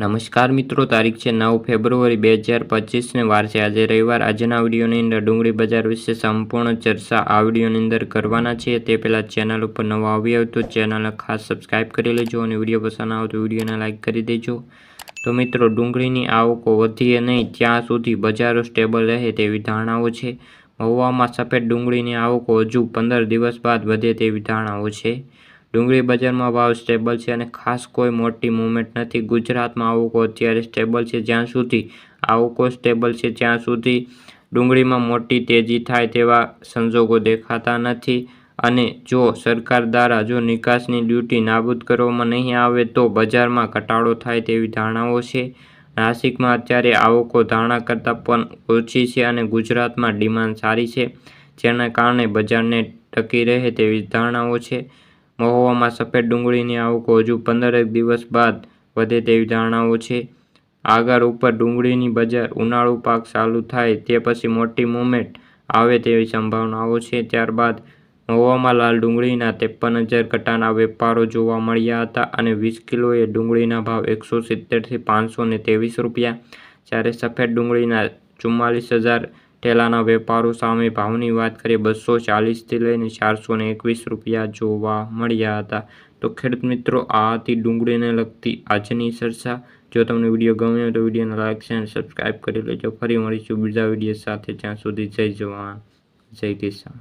નમસ્કાર મિત્રો, તારીખ છે નવ ફેબ્રુઆરી બે હજાર પચીસને વાર છે. આજે રવિવાર. આજના વિડીયોની અંદર ડુંગળી બજાર વિશે સંપૂર્ણ ચર્ચા આ વિડીયોની અંદર કરવાના છે તે પહેલાં ચેનલ ઉપર નવા આવી હોય તો ચેનલને ખાસ સબસ્ક્રાઈબ કરી લેજો અને વીડિયો પસંદ આવે તો વિડીયોને લાઇક કરી દેજો. તો મિત્રો, ડુંગળીની આવકો વધીએ નહીં ત્યાં સુધી બજારો સ્ટેબલ રહે તેવી ધારણાઓ છે. મહુવામાં સફેદ ડુંગળીની આવકો હજુ પંદર દિવસ બાદ વધે તેવી ધારણાઓ છે. ડુંગળી બજારમાં ભાવ સ્ટેબલ છે અને ખાસ કોઈ મોટી મૂવમેન્ટ નથી. ગુજરાતમાં આવકો અત્યારે સ્ટેબલ છે જ્યાં સુધી આવકો સ્ટેબલ છે ત્યાં સુધી ડુંગળીમાં મોટી તેજી થાય તેવા સંજોગો દેખાતા નથી. અને જો સરકાર દ્વારા જો નિકાસની ડ્યુટી નાબૂદ કરવામાં નહીં આવે તો બજારમાં ઘટાડો થાય તેવી ધારણાઓ છે. નાસિકમાં અત્યારે આવકો ધારણા કરતાં પણ ઓછી છે અને ગુજરાતમાં ડિમાન્ડ સારી છે, જેના કારણે બજારને ટકી રહે તેવી ધારણાઓ છે. મહુવામાં સફેદ ડુંગળીની આવક હજુ પંદરેક દિવસ બાદ વધે તેવી ધારણાઓ છે. આગળ ઉપર ડુંગળીની બજાર ઉનાળુ પાક ચાલુ થાય તે પછી મોટી મુવમેન્ટ આવે તેવી સંભાવનાઓ છે. ત્યારબાદ મહુવામાં લાલ ડુંગળીના ત્રેપન હજાર કટાના વેપારો જોવા મળ્યા હતા અને વીસ કિલોએ ડુંગળીના ભાવ એકસો સિત્તેરથી પાંચસો ને ત્રેવીસ રૂપિયા. જ્યારે સફેદ ડુંગળીના ચુમ્માલીસ હજાર ઠેલાના વેપારો સામે ભાવની વાત કરીએ, બસો ચાલીસથી લઈને ચારસો ને એકવીસ રૂપિયા જોવા મળ્યા હતા. તો ખેડૂત મિત્રો, આ હતી ડુંગળીને લગતી આજની ચર્ચા. જો તમને વીડિયો ગમ્યો તો વિડીયોને લાઈક છે અને સબસ્ક્રાઈબ કરી લેજો. ફરી મળીશું બીજા વીડિયો સાથે. ત્યાં સુધી જય જવાન. જય કિસાન.